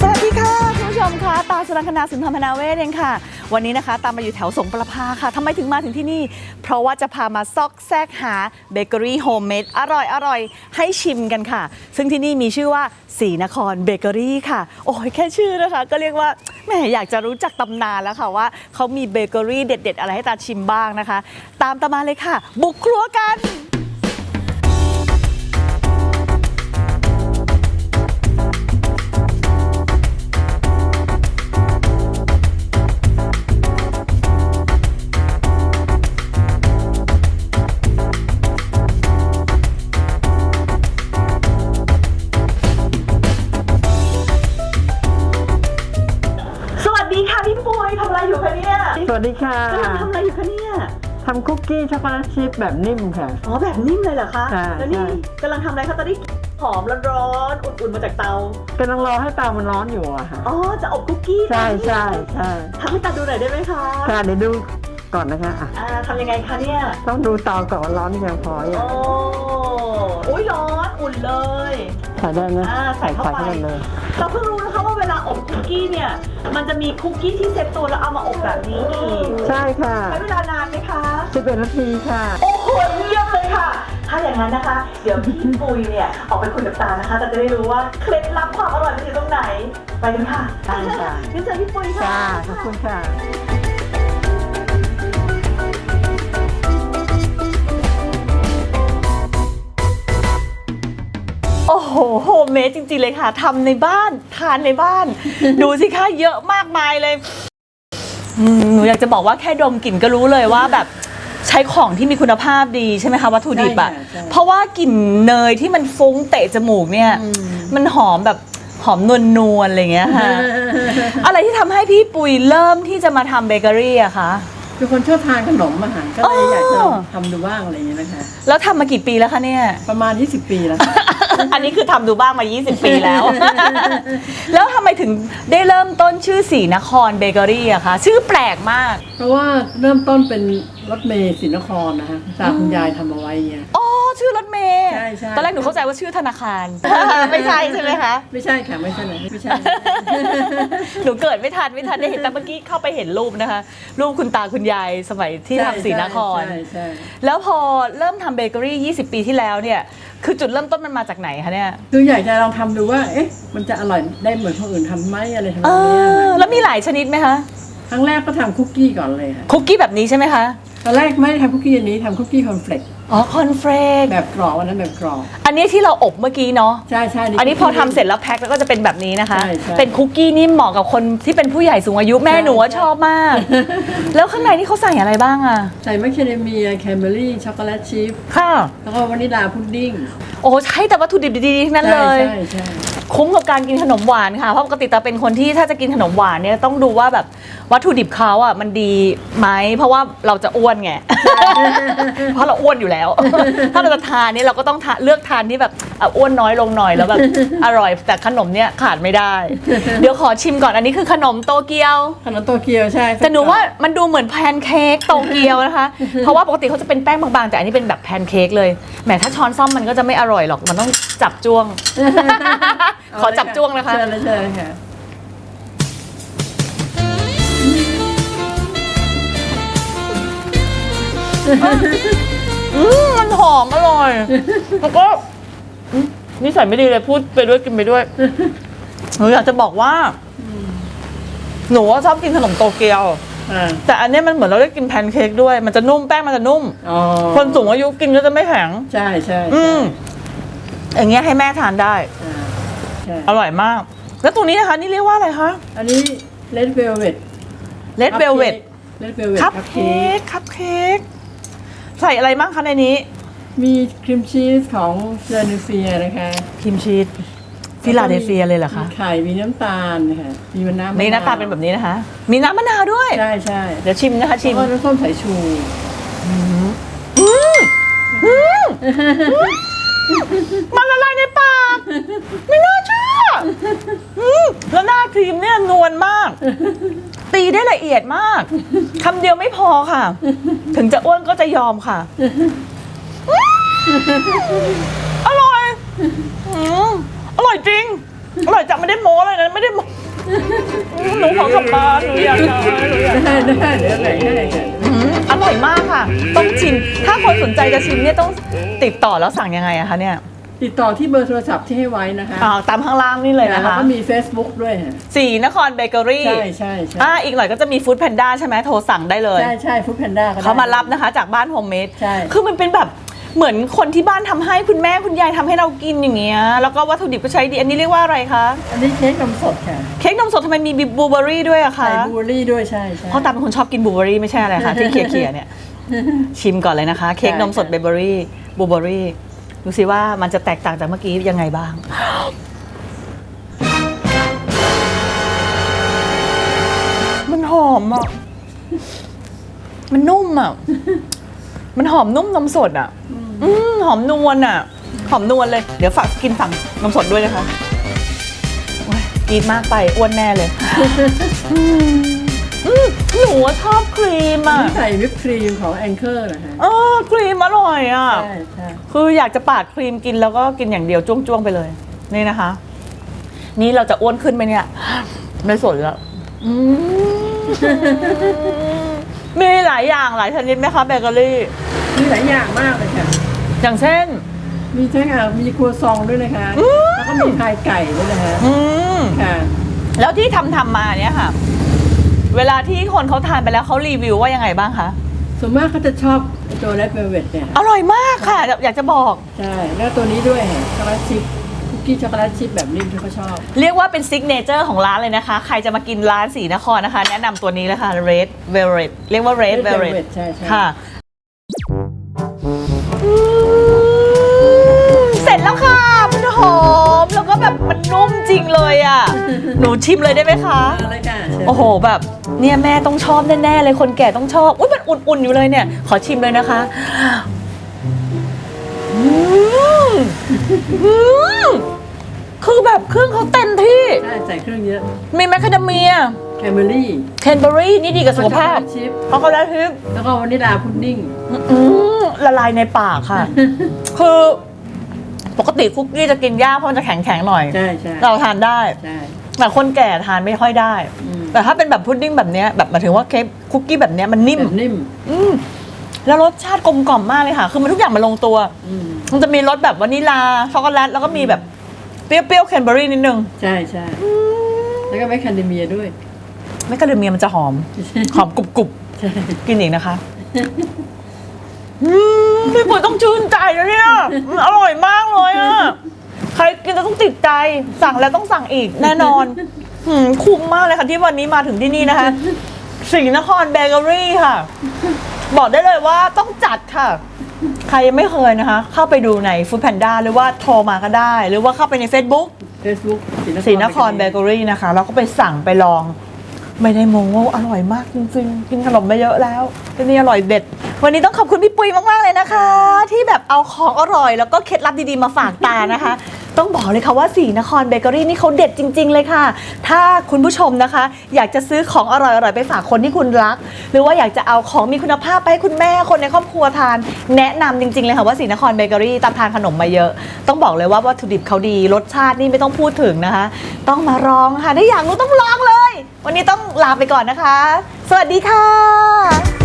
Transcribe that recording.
สวัสดีค่ะคุณผู้ชมคะตาสุรังคณาสุนทรพนาเวศเองค่ะ วันนี้นะคะ ตามมาอยู่แถวสงประภาค่ะทำไมถึงมาถึงที่นี่ เพราะว่าจะพามาซอกแซกหาเบเกอรี่โฮมเมดอร่อยอร่อยให้ชิมกันค่ะ ซึ่งที่นี่มีชื่อว่าสีนครเบเกอรี่ค่ะ โอ้ยแค่ชื่อนะคะ ก็เรียกว่าแหมอยากจะรู้จักตำนานแล้วค่ะว่าเขามีเบเกอรี่เด็ด ๆ อะไรให้ตาชิมบ้างนะคะ ตามตามาเลยค่ะ บุกครัวกัน สวัสดีค่ะกำลังทำอะไรอยู่คะเนี่ยทำคุกกี้ช็อกโกแลตชิพแบบนิ่มค่ะ อ๋อแบบนิ่มเลยเหรอคะใช่แล้วนี่ใช่ กำลังทำอะไรคะตอนนี้หอมร้อนๆอุ่นๆมาจากเตา กำลังรอให้เตามันร้อนอยู่อะค่ะ อ๋อจะอบคุกกี้ใช่ใช่ใช่ทำให้ตาดูหน่อยได้ไหมคะค่ะเดี๋ยวดูก่อนนะคะอะอ่าทำยังไงคะเนี่ยต้องดูเตาก่อนว่าร้อนหรือยังพอโอ้ยังอุ้ยร้อนอุ่นเลย ใส่ได้นะอ่าใส่เข้าไปใส่เลยเราเพิ่งรู้ อบคุกกี้เนี่ย มันจะมีคุกกี้ที่เซ็ตตัวแล้วเอามาอบแบบนี้อีกใช่ค่ะใช้เวลานานไหมคะสิบเอ็ดนาทีค่ะ โอ้โหเยี่ยมเลยค่ะ ถ้าอย่างนั้นนะคะ เดี๋ยวพี่ปุยเนี่ยออกไปคุยกับตานะคะ จะได้รู้ว่าเคล็ดลับความอร่อยมันอยู่ตรงไหน ไปกันค่ะได้ค่ะ งั้นเจอพี่ปุยค่ะจ้าขอบคุณค่ะ เมดจริงๆเลยค่ะทำในบ้านทานในบ้าน ดูสิคะเยอะมากมายเลยอืมหนูอยากจะบอกว่าแค่ดมกลิ่นก็รู้เลยว่าแบบใช้ของที่มีคุณภาพดีใช่ไหมคะวัตถุดิบอะใช่ค่ะใช่ เพราะว่ากลิ่นเนยที่มันฟุ้งเตะจมูกเนี่ย มันหอมแบบหอมนวลนวลๆอะไรอย่างเงี้ยค่ะ อะไรที่ทำให้พี่ปุยเริ่มที่จะมาทำเบเกอรี่อะคะ เป็นคนชอบทานขนมอาหารก็เลยอยากจะอ๋อทำดูบ้างอะไรอย่างเงี้ยนะคะ แล้วทำมากี่ปีแล้วคะเนี่ย ประมาณ 20 ปีแล้วค่ะ อันนี้คือทำดูบ้างมา 20 ปีแล้ว แล้วทำไมถึงได้เริ่มต้นชื่อสีนครเบเกอรี่อะคะ ชื่อแปลกมาก เพราะว่าเริ่มต้นเป็นรถเมล์ศรีนครนะคะตาคุณยายทำเอาไว้เงี้ยอ๋อ ชื่อรถเมย์ใช่ใช่ ตอนแรกหนูเข้าใจว่าชื่อธนาคาร ไม่ใช่ใช่ไหมคะ ไม่ใช่ค่ะไม่ใช่เลยไม่ใช่ หนูเกิดไม่ทันไม่ทันได้เห็นแต่เมื่อกี้เข้าไปเห็นรูปนะคะ รูปคุณตาคุณยายสมัยที่ทำสีนคร ใช่ใช่แล้วพอเริ่มทำเบเกอรี่ 20 ปีที่แล้วเนี่ย คือจุดเริ่มต้นมันมาจากไหนคะเนี่ย คืออยากจะลองทำดูว่า เอ๊ะ มันจะอร่อยได้เหมือนคนอื่นทำไหมอะไรทำนเอองเนี้ยอ แล้วมีหลายชนิดไหมคะ ครั้งแรกก็ทำคุกกี้ก่อนเลยค่ะ คุกกี้แบบนี้ใช่ไหมคะ ตอนแรกไม่ได้ทำคุกกี้อันนี้ทำคุกกี้คอนเฟลก อ๋อคอนเฟรกแบบกรอบอันนั้นแบบกรอบอันนี้ที่เราอบเมื่อกี้เนาะ ใช่ใช่ อันนี้พอทำเสร็จแล้วแพ็คแล้วก็จะเป็นแบบนี้นะคะ ใช่ใช่เป็นคุกกี้นิ่มเหมาะกับคนที่เป็นผู้ใหญ่สูงอายุแม่ใช่หนูว่าใช่ ชอบมาก แล้วข้างในนี่เขาใส่อะไรบ้างอะใส่แมคคาเดเมียแคนเบอรี่ช็อกโกแลตชิพค่ะ แล้วก็วานิลาพุดดิ้งโอ้ใช้แต่วัตถุดิบดีๆทั้งนั้นใช่เลย ใช่ใช่ คุ้มกับการกินขนมหวานค่ะ เพราะปกติตาเป็นคนที่ถ้าจะกินขนมหวานเนี่ยต้องดูว่าแบบวัตถุดิบเขาอะมันดีไหมเพราะว่าเราจะอ้วนไง เพราะเราอ้วนอยู่แล้ว ถ้าเราจะทานเนี่ยเราก็ต้องทานเลือกทานที่แบบอะอ้วนน้อยลงหน่อยแล้วแบบอร่อย แต่ขนมเนี่ยขาดไม่ได้ เดี๋ยวขอชิมก่อนอันนี้คือขนมโตเกียว ขนมโตเกียวใช่แต่หนูว่ามันดูเหมือนแพนเค้กโตเกียวนะคะ เพราะว่าปกติเขาจะเป็นแป้งบางๆ แต่อันนี้เป็นแบบแพนเค้กเลยแหมถ้าช้อนซ่อมมันก็จะไม่อร่อยหรอกมันต้องจับจ้วงขอจับจ้วงนะคะ เชิญเลยเชิญเลยค่ะอืมมันหอมอร่อย แล้วก็อืมนิสัยไม่ดีเลยพูดไปด้วยกินไปด้วย หนูอยากจะบอกว่า หนูว่าชอบกินขนมโตเกียว อ่าแต่อันเนี้ยมันเหมือนเราได้กินแพนเค้กด้วย มันจะนุ่มแป้งมันจะนุ่ม อ๋อคนสูงอายุกินก็จะไม่แข็ง ใช่ใช่อืมอย่างเงี้ยให้แม่ทานได้อ่า ใช่ อร่อยมาก แล้วตรงนี้นะคะ นี่เรียกว่าอะไรคะ อันนี้เลดเวลเวตเลดเวลเวตเลดเวลเวตคัพเค้กคัพเค้กใส่อะไรบ้างคะในนี้มีครีมชีสของเจอร์นิเฟียนะคะครีมชีสฟิลาเดลเฟียเลยเหรอคะ มีไข่ มีน้ำตาลนะคะมีมะนาวนี่หน้าตาเป็นแบบนี้นะคะ มีน้ำมะนาวด้วย ใช่ใช่เดี๋ยวชิมนะคะชิม แล้วก็น้ำส้มสายชูมันละลายในปาก ไม่น่าเชื่ออืมแล้วหน้าค มเนี่ยนวลมาก ตีได้ละเอียดมากคำเดียวไม่พอค่ะ ถึงจะอ้วนก็จะยอมค่ะ อร่อยอืมอร่อยจริง อร่อยจังไม่ได้โม้เลยนะไม่ได้โม้หนูขอกลับบ้านหนูอยากได้หนูอยากได้ ได้เดี๋ยวแบ่งให้ค่ะอืมอร่อยมากค่ะ ต้องชิม ถ้าคนสนใจจะชิมเนี่ยต้องติดต่อแล้วสั่งยังไงอะคะเนี่ย ติดต่อที่เบอร์โทรศัพท์ที่ให้ไว้นะคะอ่าตามข้างล่างนี่เลยแล้วนะคะ ก็มี Facebook ด้วยค่ะสีนครเบเกอรี่ใช่ใช่ใช่อ่าอีกหน่อยก็จะมีฟู้ดแพนด้าใช่ไหมโทรสั่งได้เลย ใช่ใช่ฟู้ดแพนด้าเขามารับนะคะ จากบ้านโฮมเมดใช่ คือมันเป็นแบบเหมือนคนที่บ้านทำให้คุณแม่คุณยายทำให้เรากินอย่างเงี้ย แล้วก็วัตถุดิบก็ใช้ดี อันนี้เรียกว่าอะไรคะ อันนี้เค้กนมสดค่ะเค้กนมสดทำไมมีบลูเบอรี่ด้วยอะคะ ใส่บลูเบอร์รี่ด้วยใช่ใช่ เพราะตามเป็นคนชอบกินบลูเบอรี่ไม่ใช่อะไรคะที่เคียๆเนี่ย ชิมก่อนเลยนะคะ เค้กนมสดเบเบอรี่บลูเบอรี่ ดูสิว่ามันจะแตกต่างจากเมื่อกี้ยังไงบ้าง มันหอมอะ มันนุ่มอะ มันหอมนุ่มนมสดอะ อืมหอมนวลอะ หอมนวลเลย เดี๋ยวฝากกินฝั่งนมสดด้วยนะคะโอ๊ยกินมากไปอ้วนแน่เลย อืมอืมหนูว่าชอบครีมอะนี่ใส่วิปครีมของแองเกอร์นะคะเออครีมอร่อยอะ ใช่ใช่คืออยากจะปาดครีมกินแล้วก็กินอย่างเดียวจ้วงๆไปเลย นี่นะคะ นี่เราจะอ้วนขึ้นไหมเนี่ย ไม่สนแล้วอืมมีหลายอย่างหลายชนิดไหมคะเบเกอรี่มีหลายอย่างมากเลยค่ะ อย่างเช่น มีทั้งอะมีครัวซองด้วยนะคะอืมแล้วก็มีพายไก่ด้วยนะคะอืมค่ะ แล้วที่ทำทำมาเนี่ยค่ะ เวลาที่คนเขาทานไปแล้วเขารีวิวว่ายังไงบ้างคะส่วนมากเขาจะชอบไอ้ตัวแรดเวลเวตเนี่ย อร่อยมากค่ะ อยากจะบอก ใช่ แล้วตัวนี้ด้วยค่ะช็อกโกแลตชิพคุกกี้ช็อกโกแลตชิพแบบนิ่มที่เขาชอบ เรียกว่าเป็นซิกเนเจอร์ของร้านเลยนะคะ ใครจะมากินร้านสีนครนะคะ แนะนำตัวนี้เลยค่ะ Red Velvet เรียกว่า Red Red Velvet Velvet ใช่ใช่ค่ะ จริงเลยอะ หนูชิมเลยได้ไหมคะอะไรค่ะเชิญโอ้โหแบบเนี่ยแม่ต้องชอบแน่ๆเลยคนแก่ต้องชอบ อุ้ยมันอุ่นๆอยู่เลยเนี่ย ขอชิมเลยนะคะอืมอืมคือแบบเครื่องเขาเต็มที่ ใช่ใส่เครื่องเยอะมีแมคคาเดเมียแคมเบอรี่เคนเบอรี่นี่ดีกับสุขภาพชิพเพราะเขาได้ทิป แล้วก็วานิลาพุดดิ้ง อืมละลายในปากค่ะ คือ ปกติคุกกี้จะกินยากเพราะมันจะแข็งๆหน่อย ใช่ใช่เราทานได้ ใช่ แต่คนแก่ทานไม่ค่อยได้ อืม แต่ถ้าเป็นแบบพุดดิ้งแบบเนี้ยแบบหมายถึงว่าเค้กคุกกี้แบบเนี้ยมันนิ่ม แบบนิ่ม อืมแล้วรสชาติกลมกล่อมมากเลยค่ะ คือมันทุกอย่างมันลงตัว อืม มันจะมีรสแบบวานิลาช็อกโกแลตแล้วก็มีแบบเปรี้ยวๆเคนเบอรี่นิดนึงใช่ใช่แล้วก็แมคคาเดเมียด้วย แมคคาเดเมียมันจะหอม หอมกรุบใช่ๆกินอีกนะคะ อืม พี่ปุ๋ยต้องชื่นใจนะเนี่ยมันอร่อยมากเลยอะ ใครกินจะต้องติดใจ สั่งแล้วต้องสั่งอีกแน่นอนหืมคุ้มมากเลยค่ะที่วันนี้มาถึงที่นี่นะคะสีนครเบเกอรี่ค่ะ บอกได้เลยว่าต้องจัดค่ะ ใครยังไม่เคยนะคะ เข้าไปดูใน Food Panda หรือว่าโทรมาก็ได้ หรือว่าเข้าไปใน Facebook เฟซบุ๊กสีนครเบเกอรี่นะคะ แล้วก็ไปสั่งไปลอง ไม่ได้โม้อร่อยมากจริงๆ กินขนมมาเยอะแล้วที่นี่อร่อยเด็ด วันนี้ต้องขอบคุณพี่ปุ้ยมากๆเลยนะคะ ที่แบบเอาของอร่อย แล้วก็เคล็ดลับดีๆมาฝากตานะคะ ต้องบอกเลยค่ะว่าสีนครเบเกอรี่นี่เขาเด็ดจริง ๆ เลยค่ะ ถ้าคุณผู้ชมนะคะ อยากจะซื้อของอร่อยๆไปฝากคนที่คุณรัก หรือว่าอยากจะเอาของมีคุณภาพไปให้คุณแม่คนในครอบครัวทาน แนะนำจริงๆเลยค่ะว่าสีนครเบเกอรี่ตามทานขนมมาเยอะ ต้องบอกเลยว่าวัตถุดิบเขาดีรสชาตินี่ไม่ต้องพูดถึงนะคะ ต้องมาลองค่ะถ้าอยากรู้ต้องลองเลย วันนี้ต้องลาไปก่อนนะคะ สวัสดีค่ะ